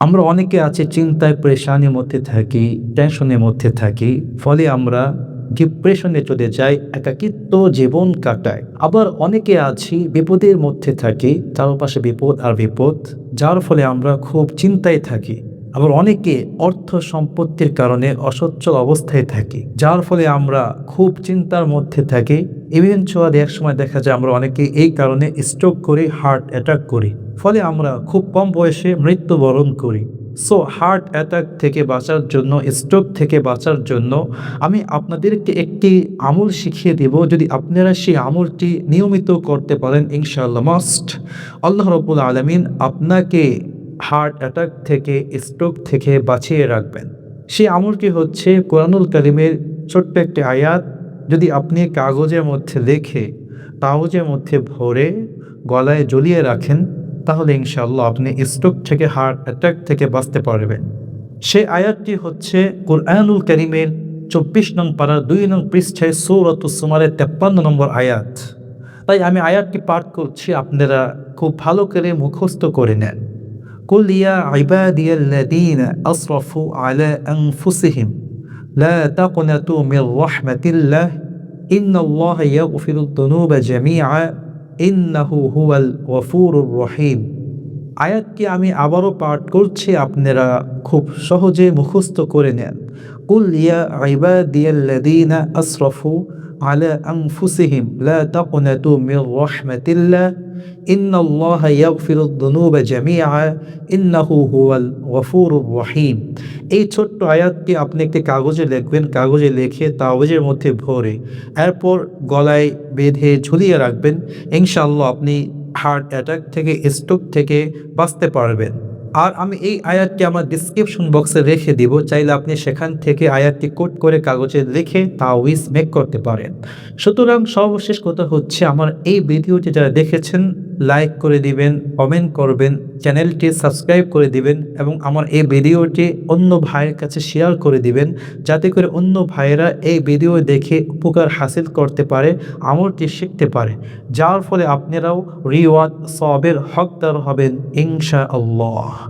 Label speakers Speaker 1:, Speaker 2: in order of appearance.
Speaker 1: আমরা অনেকে আছে চিন্তায়, প্রেশানের মধ্যে থাকি টেনশনের মধ্যে থাকি, ফলে আমরা ডিপ্রেশনে চলে যাই, একাকিত্ব জীবন কাটায় আবার অনেকে আছি বিপদের মধ্যে থাকি, চারপাশে বিপদ আর বিপদ, যার ফলে আমরা খুব চিন্তায় থাকি। আবার অনেকে অর্থ সম্পত্তির কারণে অসচ্ছল অবস্থায় থাকি, যার ফলে আমরা খুব চিন্তার মধ্যে থাকি। ইভেনচুয়ালি এক সময় দেখা যায় আমরা অনেকে এই কারণে স্ট্রোক করি হার্ট অ্যাটাক করি। ফলে আমরা খুব কম বয়সে মৃত্যুবরণ করি। সো হার্ট অ্যাটাক থেকে বাঁচার জন্য স্ট্রোক থেকে বাঁচার জন্য আমি আপনাদেরকে একটি আমল শিখিয়ে দেব। যদি আপনারা সেই আমলটি নিয়মিত করতে পারেন, ইনশাআল্লাহ মাস্ট আল্লাহ রবুল আলমিন আপনাকে হার্ট অ্যাটাক থেকে, স্ট্রোক থেকে বাঁচিয়ে রাখবেন। সেই আমলটি হচ্ছে কোরআনুল কারিমের ছোট্ট একটি আয়াত। যদি আপনি কাগজের মধ্যে লেখে কাগজের মধ্যে ভরে গলায় জ্বলিয়ে রাখেন, তাহলে ইনশাআল্লাহ আপনি স্ট্রোক থেকে, হার্ট অ্যাটাক থেকে বাঁচতে পারবেন। সেই আয়াতটি হচ্ছে কোরআনুল করিমের চব্বিশ নং পাড়ার দুই নং পৃষ্ঠায় সৌরত সুমারের তেপ্পান্ন নম্বর আয়াত। তাই আমি আয়াতটি পাঠ করছি, আপনারা খুব ভালো করে মুখস্থ করে নেন। قل يا عبادي الذين أسرفوا على أنفسهم لا تقنطوا من رحمة الله إن الله يغفر الذنوب جميعا إنه هو الغفور الرحيم আয়াতটি আমি আবারও পাঠ করছি আপনারা খুব সহজে মুখস্থ করে নেন কুল ইয়া ইবাদিয়াল্লাযীনা আসরাফু আলা আনফুসিহিম লা তাকনাতু মির রাহমাতিল্লাহ ইন্নাল্লাহা ইয়াগফিরুদ দুনুবা জামিআ ইন্নাহু হুয়াল গফুরুর রহিম এই ছোট্ট আয়াতটি আপনি একটি কাগজে লিখবেন, কাগজে লিখে কাগজের মধ্যে ভরে এরপর গলায় বেঁধে ঝুলিয়ে রাখবেন। ইনশাআল্লাহ আপনি হার্ট অ্যাটাক থেকে স্ট্রোক থেকে বাঁচতে পারবেন। আর আমি এই আয়াতটি আমার ডিসক্রিপশন বক্সে রেখে দিব, চাইলে আপনি সেখান থেকে আয়াতটি কোট করে কাগজে লিখে তাওয়িজ মেক করতে পারেন। সুতরাং সর্বশেষ কথা হচ্ছে, আমার এই ভিডিওটি যারা দেখেছেন লাইক করে দিবেন কমেন্ট করবেন চ্যানেলটি সাবস্ক্রাইব করে দিবেন এবং আমার এই ভিডিওটি অন্য ভাইয়ের কাছে শেয়ার করে দিবেন যাতে করে অন্য ভাইয়েরা এই ভিডিও দেখে উপকার হাসিল করতে পারে, আমলটি শিখতে পারে। যার ফলে আপনারাও রিওয়াদ সবের হকদার হবেন ইনশা আল্লাহ